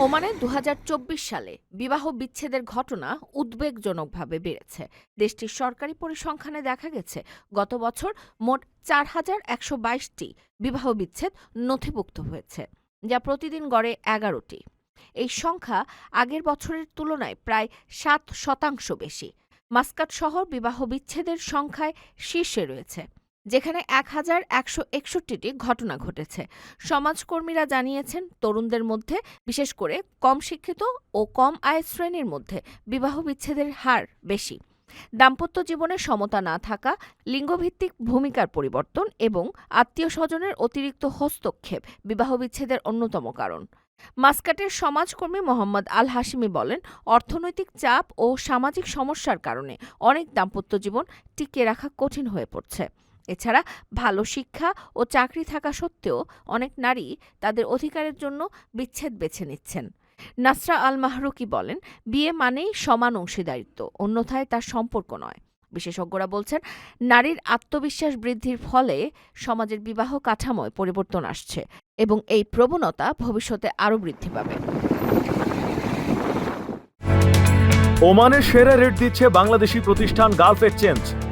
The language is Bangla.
ওমানে দু হাজার চব্বিশ সালে বিবাহ বিচ্ছেদের ঘটনা উদ্বেগজনকভাবে বেড়েছে। দেশটির সরকারি পরিসংখ্যানে দেখা গেছে, গত বছর মোট চার হাজার একশো বাইশটি বিবাহ বিচ্ছেদ নথিভুক্ত হয়েছে, যা প্রতিদিন গড়ে এগারোটি। এই সংখ্যা আগের বছরের তুলনায় প্রায় সাত শতাংশ বেশি। মাস্কাট শহর বিবাহ বিচ্ছেদের সংখ্যায় শীর্ষে রয়েছে। যেখানে এক হাজার একশো একষট্টিটি ঘটনা ঘটেছে। সমাজকর্মীরা জানিয়েছেন, তরুণদের মধ্যে, বিশেষ করে কম শিক্ষিত ও কম আয় শ্রেণির মধ্যে, বিবাহ বিচ্ছেদের হার বেশি। দাম্পত্য জীবনে সমতা না থাকা, লিঙ্গভিত্তিক ভূমিকার পরিবর্তন এবং আত্মীয় স্বজনের অতিরিক্ত হস্তক্ষেপ বিবাহ বিচ্ছেদের অন্যতম কারণ। মাস্কাটের সমাজকর্মী মোহাম্মদ আল হাশিমি বলেন, অর্থনৈতিক চাপ ও সামাজিক সমস্যার কারণে অনেক দাম্পত্য জীবন টিকিয়ে রাখা কঠিন হয়ে পড়ছে। এছাড়া ভালো শিক্ষা ও চাকরি থাকা সত্ত্বেও অনেক নারী তাদের অধিকারের জন্য বিচ্ছেদ বেছে নিচ্ছেন। নাসরা আল মাহরুকি বলেন, বিয়ে মানেই সমান অংশীদারিত্ব, অন্যথায় তার সম্পর্ক নয়। বিশেষজ্ঞরা বলছেন, নারীর আত্মবিশ্বাস বৃদ্ধির ফলে সমাজের বিবাহ কাঠামোয় পরিবর্তন আসছে এবং এই প্রবণতা ভবিষ্যতে আরও বৃদ্ধি পাবে। ওমানের সেরা রেট দিচ্ছে বাংলাদেশি প্রতিষ্ঠান গালফ এক্সচেঞ্জ।